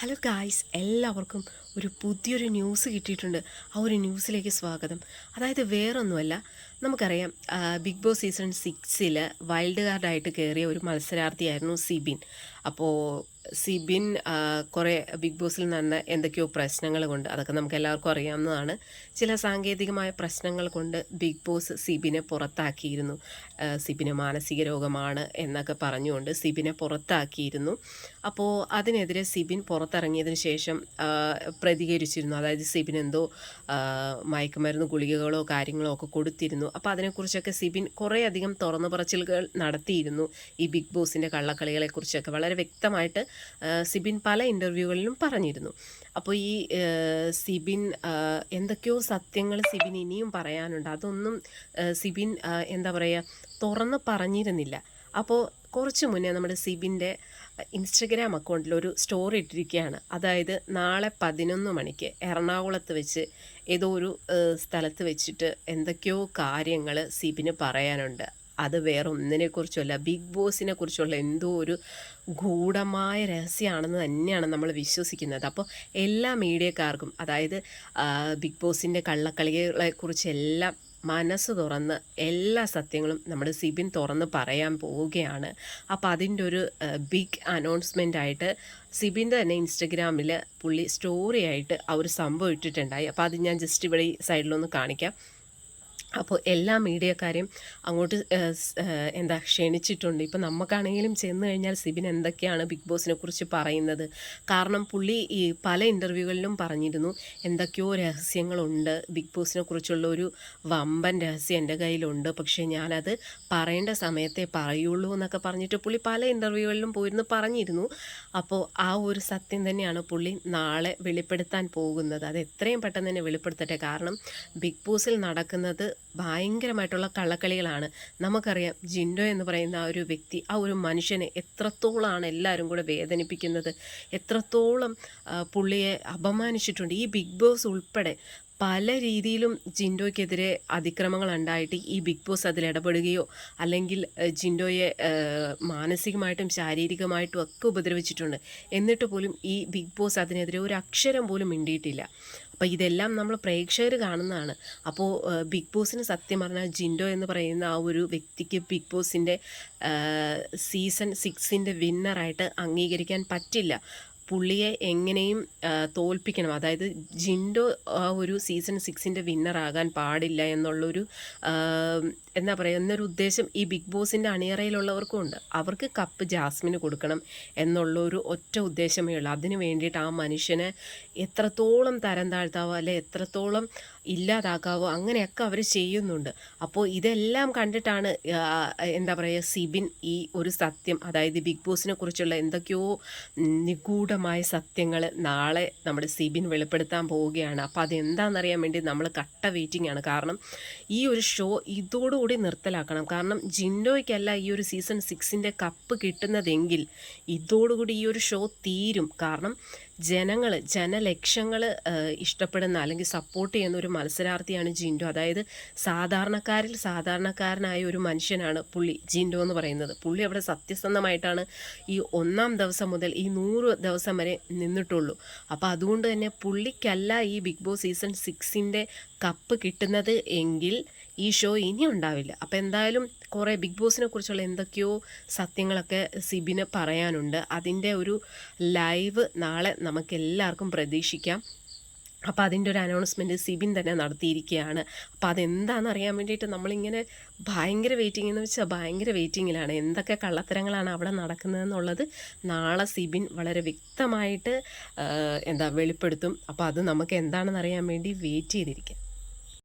Hello guys എല്ലാവർക്കും ഒരു പുതിയൊരു ന്യൂസ് കിട്ടിയിട്ടുണ്ട്. ആ ഒരു ന്യൂസിലേക്ക് സ്വാഗതം. അതായത് വേറൊന്നുമല്ല നമുക്കറിയാം ബിഗ് ബോസ് സീസൺ സിക്സിൽ വൈൽഡ് കാർഡായിട്ട് കയറിയ ഒരു മത്സരാർത്ഥിയായിരുന്നു സിബിൻ. അപ്പോൾ സിബിൻ കുറേ ബിഗ് ബോസിൽ നടന്ന എന്തൊക്കെയോ പ്രശ്നങ്ങൾ കൊണ്ട് അതൊക്കെ നമുക്ക് എല്ലാവർക്കും അറിയാവുന്നതാണ്. ചില സാങ്കേതികമായ പ്രശ്നങ്ങൾ കൊണ്ട് ബിഗ് ബോസ് സിബിനെ പുറത്താക്കിയിരുന്നു. സിബിന് മാനസിക രോഗമാണ് എന്നൊക്കെ പറഞ്ഞുകൊണ്ട് സിബിനെ പുറത്താക്കിയിരുന്നു. അപ്പോൾ അതിനെതിരെ സിബിൻ പുറത്തിറങ്ങിയതിന് ശേഷം പ്രതികരിച്ചിരുന്നു. അതായത് സിബിൻ എന്തോ മയക്കുമരുന്ന് ഗുളികകളോ കാര്യങ്ങളോ ഒക്കെ കൊടുത്തിരുന്നു. അപ്പോൾ അതിനെക്കുറിച്ചൊക്കെ സിബിൻ കുറേയധികം തുറന്നു പറച്ചിലുകൾ നടത്തിയിരുന്നു ഈ ബിഗ് ബോസിന്റെ കള്ളക്കളികളെക്കുറിച്ചൊക്കെ. വളരെ വ്യക്തമായിട്ട് സിബിൻ പല ഇന്റർവ്യൂകളിലും പറഞ്ഞിരുന്നു. അപ്പോൾ ഈ സിബിൻ എന്തൊക്കെയോ സത്യങ്ങൾ സിബിൻ ഇനിയും പറയാനുണ്ട്. അതൊന്നും സിബിൻ എന്താ പറയുക തുറന്ന് പറഞ്ഞിരുന്നില്ല. അപ്പോൾ കുറച്ച് മുന്നേ നമ്മുടെ സിബിന്റെ ഇൻസ്റ്റഗ്രാം അക്കൗണ്ടിൽ ഒരു സ്റ്റോറി ഇട്ടിരിക്കുകയാണ്. അതായത് നാളെ പതിനൊന്ന് മണിക്ക് എറണാകുളത്ത് വെച്ച് ഏതോ ഒരു സ്ഥലത്ത് വെച്ചിട്ട് എന്തൊക്കെയോ കാര്യങ്ങൾ സിബിന് പറയാനുണ്ട്. അത് വേറെ കുറിച്ചുമല്ല ബിഗ് ബോസിനെ കുറിച്ചുള്ള എന്തോ ഒരു ഗൂഢമായ രഹസ്യമാണെന്ന് തന്നെയാണ് നമ്മൾ വിശ്വസിക്കുന്നത്. അപ്പോൾ എല്ലാ മീഡിയക്കാർക്കും അതായത് ബിഗ് ബോസിന്റെ കള്ളക്കളികളെക്കുറിച്ചെല്ലാം മനസ്സ് തുറന്ന് എല്ലാ സത്യങ്ങളും നമ്മുടെ സിബിൻ തുറന്ന് പറയാൻ പോവുകയാണ്. അപ്പോൾ അതിന്റെ ഒരു ബിഗ് അനൗൺസ്മെന്റ് ആയിട്ട് സിബിന്റെ തന്നെ ഇൻസ്റ്റഗ്രാമിൽ പുള്ളി സ്റ്റോറി ആയിട്ട് ആ ഒരു സംഭവം ഇട്ടിട്ടുണ്ടായി. അപ്പോൾ അത് ഞാൻ ജസ്റ്റ് ഇവിടെ ഈ സൈഡിലൊന്ന് കാണിക്കാം. അപ്പോൾ എല്ലാ മീഡിയക്കാരെയും അങ്ങോട്ട് എന്താ ക്ഷണിച്ചിട്ടുണ്ട്. ഇപ്പം നമുക്കാണെങ്കിലും ചെന്ന് കഴിഞ്ഞാൽ സിബിൻ എന്തൊക്കെയാണ് ബിഗ് ബോസിനെ കുറിച്ച് പറയുന്നത്? കാരണം പുള്ളി ഈ പല ഇന്റർവ്യൂകളിലും പറഞ്ഞിരുന്നു എന്തൊക്കെയോ രഹസ്യങ്ങളുണ്ട്. ബിഗ് ബോസിനെ കുറിച്ചുള്ള ഒരു വമ്പൻ രഹസ്യം എന്റെ കയ്യിലുണ്ട്. പക്ഷേ ഞാനത് പറയേണ്ട സമയത്തെ പറയുള്ളൂ എന്നൊക്കെ പറഞ്ഞിട്ട് പുള്ളി പല ഇന്റർവ്യൂകളിലും പോയിരുന്നു പറഞ്ഞിരുന്നു. അപ്പോൾ ആ ഒരു സത്യം തന്നെയാണ് പുള്ളി നാളെ വെളിപ്പെടുത്താൻ പോകുന്നത്. അത് എത്രയും പെട്ടെന്ന് തന്നെ വെളിപ്പെടുത്തട്ടെ. കാരണം ബിഗ് ബോസിൽ നടക്കുന്നത് ഭയങ്കരമായിട്ടുള്ള കള്ളക്കളികളാണ്. നമുക്കറിയാം ജിൻഡോ എന്ന് പറയുന്ന ആ ഒരു വ്യക്തി ആ ഒരു മനുഷ്യനെ എത്രത്തോളമാണ് എല്ലാവരും കൂടെ വേദനിപ്പിക്കുന്നത്. എത്രത്തോളം പുള്ളിയെ അപമാനിച്ചിട്ടുണ്ട്. ഈ ബിഗ് ബോസ് ഉൾപ്പെടെ പല രീതിയിലും ജിൻഡോയ്ക്കെതിരെ അതിക്രമങ്ങൾ ഉണ്ടായിട്ട് ഈ ബിഗ് ബോസ് അതിൽ ഇടപെടുകയോ അല്ലെങ്കിൽ ജിൻഡോയെ മാനസികമായിട്ടും ശാരീരികമായിട്ടും ഒക്കെ ഉപദ്രവിച്ചിട്ടുണ്ട്. എന്നിട്ട് പോലും ഈ ബിഗ് ബോസ് അതിനെതിരെ ഒരു അക്ഷരം പോലും മിണ്ടിയിട്ടില്ല. അപ്പോൾ ഇതെല്ലാം നമ്മൾ പ്രേക്ഷകർ കാണുന്നതാണ്. അപ്പോൾ ബിഗ് ബോസിന് സത്യം പറഞ്ഞാൽ ജിൻഡോ എന്ന് പറയുന്ന ആ ഒരു വ്യക്തിക്ക് ബിഗ് ബോസിന്റെ സീസൺ സിക്സിന്റെ വിന്നറായിട്ട് അംഗീകരിക്കാൻ പറ്റില്ല. പുള്ളിയെ എങ്ങനെയും തോൽപ്പിക്കണം. അതായത് ജിൻഡോ ആ ഒരു സീസൺ സിക്സിന്റെ വിന്നറാകാൻ പാടില്ല എന്നുള്ളൊരു എന്താ പറയുക എന്നൊരു ഉദ്ദേശം ഈ ബിഗ് ബോസിന്റെ അണിയറയിലുള്ളവർക്കും ഉണ്ട്. അവർക്ക് കപ്പ് ജാസ്മിന് കൊടുക്കണം എന്നുള്ളൊരു ഒറ്റ ഉദ്ദേശമേ ഉള്ളൂ. അതിന് വേണ്ടിയിട്ട് ആ മനുഷ്യനെ എത്രത്തോളം തരം താഴ്ത്താവോ അല്ലെ എത്രത്തോളം ഇല്ലാതാക്കാവോ അങ്ങനെയൊക്കെ അവർ ചെയ്യുന്നുണ്ട്. അപ്പോൾ ഇതെല്ലാം കണ്ടിട്ടാണ് എന്താ പറയുക സിബിൻ ഈ ഒരു സത്യം അതായത് ബിഗ് ബോസിനെ കുറിച്ചുള്ള എന്തൊക്കെയോ നിഗൂഢമായ സത്യങ്ങൾ നാളെ നമ്മുടെ സിബിൻ വെളിപ്പെടുത്താൻ പോവുകയാണ്. അപ്പോൾ അതെന്താണെന്നറിയാൻ വേണ്ടി നമ്മൾ കട്ട വെയിറ്റിംഗ് ആണ് കാരണം ഈ ഒരു ഷോ ഇതോടുകൂടി നിർത്തലാക്കണം. കാരണം ജിൻഡോയ്ക്കല്ല ഈ ഒരു സീസൺ സിക്സിന്റെ കപ്പ് കിട്ടുന്നതെങ്കിൽ ഇതോടുകൂടി ഈ ഒരു ഷോ തീരും. കാരണം ജനങ്ങൾ ജനലക്ഷങ്ങൾ ഇഷ്ടപ്പെടുന്ന അല്ലെങ്കിൽ സപ്പോർട്ട് ചെയ്യുന്ന ഒരു മത്സരാർത്ഥിയാണ് ജിൻഡോ. അതായത് സാധാരണക്കാരിൽ സാധാരണക്കാരനായ ഒരു മനുഷ്യനാണ് പുള്ളി ജിൻഡോ എന്ന് പറയുന്നത്. പുള്ളി അവിടെ സത്യസന്ധമായിട്ടാണ് ഈ ഒന്നാം ദിവസം മുതൽ ഈ നൂറ് ദിവസം വരെ നിന്നിട്ടുള്ളൂ. അപ്പോൾ അതുകൊണ്ട് തന്നെ പുള്ളിക്കല്ല ഈ ബിഗ് ബോസ് സീസൺ സിക്സിന്റെ കപ്പ് കിട്ടുന്നത് എങ്കിൽ ഈ ഷോ ഇനി ഉണ്ടാവില്ല. അപ്പോൾ എന്തായാലും കുറേ ബിഗ് ബോസിനെ കുറിച്ചുള്ള എന്തൊക്കെയോ സത്യങ്ങളൊക്കെ സിബിന് പറയാനുണ്ട്. അതിന്റെ ഒരു ലൈവ് നാളെ നമുക്ക് എല്ലാവർക്കും പ്രതീക്ഷിക്കാം. അപ്പോൾ അതിന്റെ ഒരു അനൗൺസ്മെന്റ് സിബിൻ തന്നെ നടത്തിയിരിക്കുകയാണ്. അപ്പോൾ അതെന്താണെന്ന് അറിയാൻ വേണ്ടിയിട്ട് നമ്മളിങ്ങനെ ഭയങ്കര വെയിറ്റിംഗ് എന്ന് വെച്ചാൽ ഭയങ്കര വെയിറ്റിങ്ങിലാണ് എന്തൊക്കെ കള്ളത്തരങ്ങളാണ് അവിടെ നടക്കുന്നതെന്നുള്ളത് നാളെ സിബിൻ വളരെ വ്യക്തമായിട്ട് എന്താ വെളിപ്പെടുത്തും. അപ്പോൾ അത് നമുക്ക് എന്താണെന്ന് അറിയാൻ വേണ്ടി വെയിറ്റ് ചെയ്തിരിക്കാം.